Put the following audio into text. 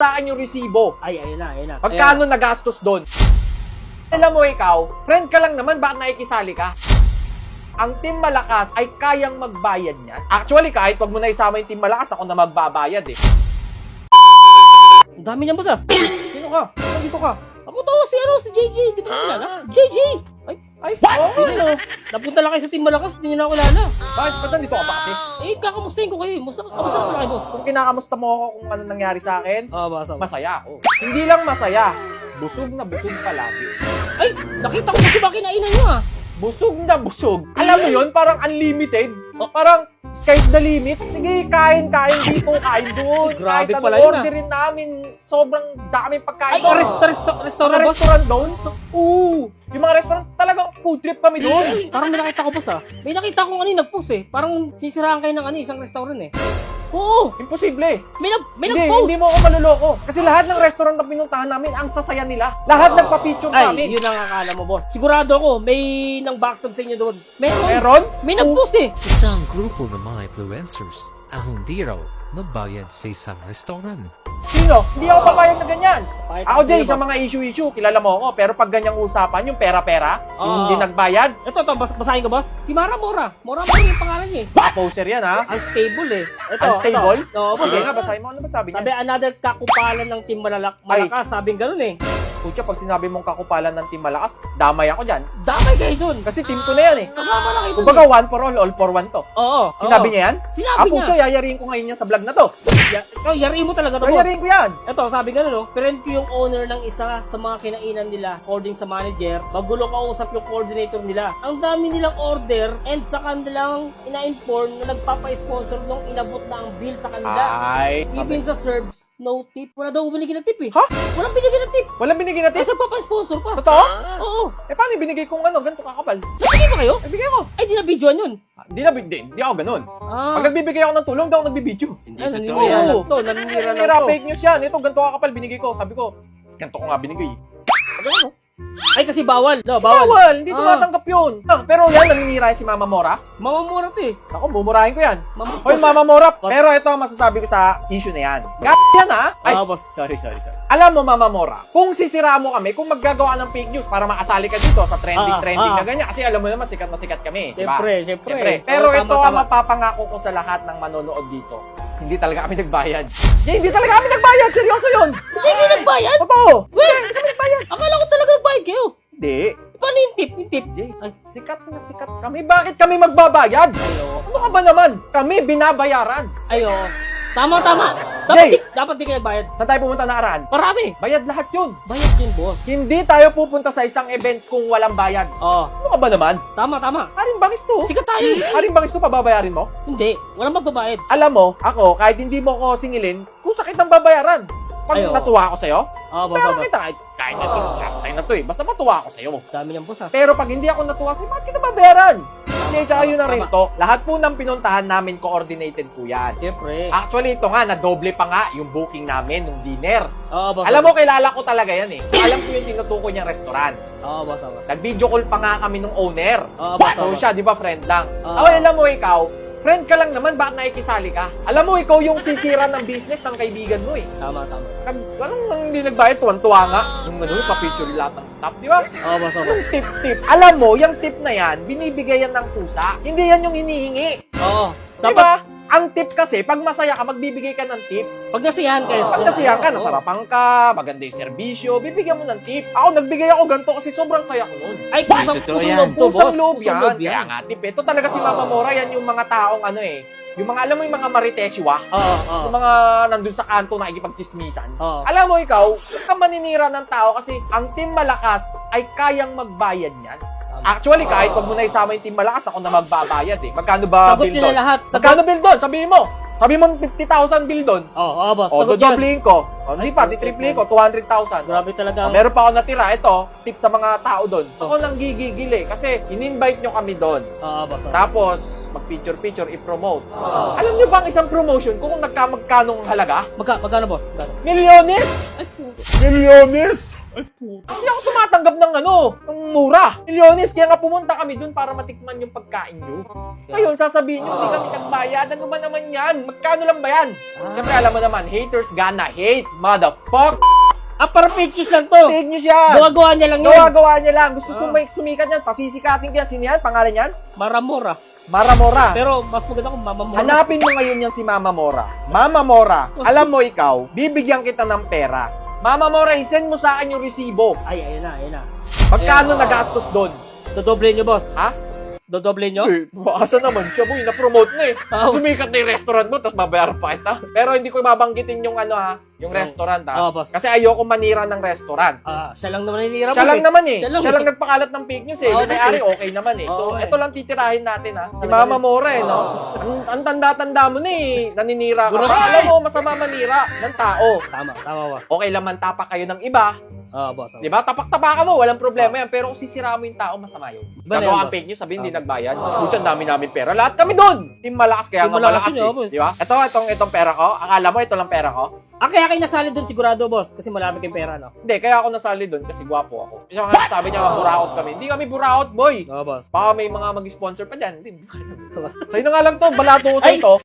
sa akin yung resibo. Ay, ayun na, ayun na. Pagkano nagastos doon? Alam mo ikaw, friend ka lang naman, bakit nakikisali ka? Ang Team Malakas ay kayang magbayad niyan. Actually, kahit wag mo na isama yung Team Malakas, ako na magbabayad eh. Ang dami niyan, boss ah. Sino ka? Nandito ka? Ako to, si ano, si JJ. Di ba kilala? JJ! Ay, Ay, oh, hindi no. Napunta lang kayo sa Team Malakas, hindi niyo na ako kilala. bakit? Ba't nandito ka ba kasi? Eh, kakamustahin ko kayo. Musta, kamusta ko lang kayo, boss? Kung kinakamusta mo ako kung ano nangyari sa akin, Ah, basa. masaya ako. Hindi lang masaya, busog na busog palagi. Ay, nakita ko kasi ba kinainan niyo ah. Busog na busog. Alam mo yon parang unlimited. Parang sky's the limit. Sige, kain, kain dito, kain doon. Grabe Kahit pala ano, yun, ah. orderin namin. Sobrang daming pagkain. Ay, rest, rest, Mga restaurant, boss. restaurant doon? Oo. Yung mga restaurant, talagang food trip kami doon. Parang may nakita ko, boss ah. May nakita ko ano nag-post eh. Parang sisiraan kayo ng ano, isang restaurant eh. Oo, Imposible. may, nag, may Hindi, nag-post. hindi mo ako maluloko. Kasi lahat ng restaurant na pinuntahan namin, ang sasaya nila. Lahat nagpa-picture sa Ay, amin. yun ang akala mo, boss. Sigurado ako, may nang backstab sa inyo doon. Meron. Meron? May nag-post eh. Isang grupo ng mga influencers ang hindi raw nagbayad sa isang restaurant. Sino? Hindi ako papayag na ganyan. Papayag Ako, sa'yo, sa boss. mga issue-issue, kilala mo ako. Pero pag ganyang usapan, yung pera-pera, yung Oo. hindi nagbayad, Ito, ito, bas basahin ko, boss. Si Mara Mora. Mora Mora yung pangalan niya eh. poser yan, ha? Unstable eh. Ito, Unstable? Ito. Oo, boss. Sige nga, basahin mo. Ano ba sabi Sabi, niya? another kakupalan ng Team Malalak Malakas. Sabing ganun eh. Kutya, pag sinabi mong kakupalan ng Team Malakas, damay ako dyan. Damay kayo dun. Kasi team ko na yan, eh. Kasama na kayo dun. Kumbaga, one for all, all for one to. Oo. Sinabi oo. niya yan? Sinabi Ah, niya. Kutya, yayariin ko ngayon yan sa vlog na to. Ya, ikaw, yariin mo talaga to, boss. Yayariin ko yan. Ito, sabi ganun, no? Friend ko yung owner ng isa sa mga kinainan nila, according sa manager. Magulo kausap yung coordinator nila. Ang dami nilang order and sa kanilang ina-inform na nagpapa-sponsor nung inabot na ang bill sa kanila. Ay, Even sa serves, no tip. Wala daw binigyan ng tip eh. Ha? Walang binigyan ng tip. Walang binigay na tip? Kasi papa-sponsor pa. Totoo? Oo. Eh, paano yung binigay kong ano, ganito kakapal? Nagbigay ba kayo? Eh, bigay ko. Ay, di na videoan yun. Ah, Hindi na, hindi, hindi ako ganun. Ah. Pag nagbibigay ako ng tulong, daw ako nagbibideo. Ay, naninira Oo. lang to. Naninira lang Nanira, to. fake news yan. Ito, ganito kakapal, binigay ko. Sabi ko, ganito ko nga binigay. Ano, ano? Ay, kasi bawal. No, Bawal. bawal. Hindi Ah. tumatanggap yun. Ah, pero yan, naninira si Mama Mora. Mamamura to eh. Ako, bumurahin ko yan. Mama- Hoy, Mama Mora. Pero ito ang masasabi ko sa issue na yan. G*** yan, ha? Ay, Ah, boss. Sorry, sorry, sorry. alam mo, Mama Mora, kung sisira mo kami, kung maggagawa ng fake news para makasali ka dito sa trending-trending Ah, na ganyan. Kasi alam mo naman, sikat na sikat kami. di ba? Siyempre, siyempre. Siyempre. Pero Oo, ito tama, ang tama. mapapangako ko sa lahat ng manonood dito. Hindi talaga kami nagbayad. Yeah, hindi talaga kami nagbayad. Seryoso yun. Hindi kayo nagbayad? Totoo. Wait! Akala ko talaga nagbayad kayo. Hindi. Paano yung tip? Yung tip? Jay, Ay. sikat na sikat kami. Bakit kami magbabayad? Ayo. Ano ka ba naman? Kami binabayaran. Ayo. Tama, tama. Dapat Jay! di, dapat di kayo nagbayad. Saan tayo pumunta nakaraan? Marami. Bayad lahat yun. Bayad yun, boss. Hindi tayo pupunta sa isang event kung walang bayad. Oo. Ano ka ba naman? Tama, tama. Haring bangis to. Sikat tayo. Haring bangis to, pababayarin mo? Hindi. Walang magbabayad. Alam mo, ako, kahit hindi mo ko singilin, kung sakit ang babayaran. Pag Ay, oo. natuwa ako sa'yo, Oo, boss, pero boss. kita, kahit na to, sa'yo na to eh. Basta matuwa ako sa'yo. Dami niyang boss, ha? Pero pag hindi ako natuwa sa'yo, bakit kita babayaran? Hindi, tsaka yun na rin to. Lahat po ng pinuntahan namin, coordinated po yan. Siyempre. Actually, ito nga, nadoble pa nga yung booking namin nung dinner. Oo, boss. Alam mo, kilala ko talaga yan eh. Alam ko yung tinutukoy niyang restaurant. Oo, boss, boss. Nag-video call pa nga kami nung owner. Oo, boss, So siya, di ba, friend lang? Oo. Ako, alam mo ikaw, friend ka lang naman, bakit nakikisali ka? Alam mo, ikaw yung sisira ng business ng kaibigan mo eh. Tama, tama. Nag, anong nang hindi nagbayad, tuwan-tuwa nga. Yung ano, pa-picture lahat ng staff, di ba? Oo, oo, boss. Yung tip-tip. Alam mo, yung tip na yan, binibigay yan ng pusa. Hindi yan yung hinihingi. Oo. Di Dapat, ba? Ang tip kasi, pag masaya ka, magbibigay ka ng tip. pag nasiyahan kayo. Pag nasiyahan ka, nasarapan ka, maganda yung serbisyo, bibigyan mo ng tip. Ako, nagbigay ako ganito kasi sobrang saya ko nun. Ay, kusang, Totoo kusang yan. loob to, boss. Pusang loob Kusang yan. loob Kaya nga, tip. Ito talaga si Mama Mora, yan yung mga taong ano eh. Yung mga, alam mo yung mga mariteswa? Oo, oo. Yung mga nandun sa kanto nakikipagchismisan. Oo. Alam mo ikaw, huwag ka maninira ng tao kasi ang team malakas ay kayang magbayad niyan. Actually, kahit wag mo na isama yung team malakas, ako na magbabayad eh. Magkano ba Sagot bill doon? lahat. Sagot. Magkano bill doon? Sabihin mo. Sabi mo 50,000 bill doon. Oo, oo, boss. O, Sagot dodoblihin ko. O, hindi pa, titriple ko, 200,000. Grabe talaga. O, meron pa ako natira. Ito, tip sa mga tao doon. Ako nang gigigil eh. Kasi in-invite nyo kami doon. Oo, boss. oo. Tapos, mag-picture-picture, i-promote. Alam nyo ba ang isang promotion kung nagkamagkanong halaga? Magka, magkano, boss? Magkano? Milyones! Milyones! Ay, puta. Hindi ako tumatanggap ng ano, ng mura. Milyones, kaya nga pumunta kami dun para matikman yung pagkain nyo. Ngayon, sasabihin nyo, hindi kami nagbayad. Ano ba naman yan? Magkano lang ba yan? Siyempre, alam mo naman, haters gonna hate. Motherfuck! Ah, para pictures lang to. Take nyo siya! Gawa-gawa niya lang yun. Gawa-gawa niya lang. Gusto Ah. sumay, sumikat yan. Pasisikatin ko yan. Sino yan? Pangalan yan? Maramora. Mara Mora. Pero mas maganda kung mamamora. Hanapin mo ngayon yan si Mama Mora. Mama Mora, alam mo ikaw, bibigyan kita ng pera. Mama Mora, isend mo sa akin yung resibo. Ay, ayun na, ayun na. Magkano Ayan. nagastos doon? Dodoble nyo, boss. Ha? Dodoble nyo? Eh, asa naman siya, boy. Na-promote na eh. Ah, Sumikat na yung restaurant mo, tapos babayaran pa kita. Pero hindi ko babanggitin yung ano ha, yung Oh. restaurant ha. Oh, boss. Kasi ayoko manira ng restaurant. Ah, siya lang naman ninira Siya lang eh. naman eh. Siya Siya lang lang, eh. nagpakalat ng fake news eh. Oo, Yung may-ari kasi- okay naman eh. So, Oo, eh. ito lang titirahin natin ha. Si Mama. Mora eh, no? Ang, ang tanda-tanda mo na eh. Naninira ka. Alam mo, masama manira ng tao. Tama, tama, boss. Okay lang man tapak kayo ng iba. Ah, boss. Di ba? Tapak-tapakan mo, walang problema yan. Pero kung sisira mo yung tao, masama yun. Iba na yan, Gagawa ang boss. fake news, sabihin hindi Ah, boss. nagbayad. Pucha, ang dami namin pera. Lahat kami doon. Team malakas, kaya Team nga malakas malakas yun, oh, boss. eh. Di ba? Ito, itong, itong pera ko. Akala mo, ito lang pera ko. Ah, kaya kayo nasali doon sigurado, boss. Kasi malami kayong pera, no? Hindi, kaya ako nasali doon kasi gwapo ako. Isa nga sabi niya, buraot kami. Hindi kami buraot, boy. Oo, boss. Baka may mga mag-sponsor pa dyan. Hindi. Sa'yo na nga lang to, balato ko sa Ay! ito.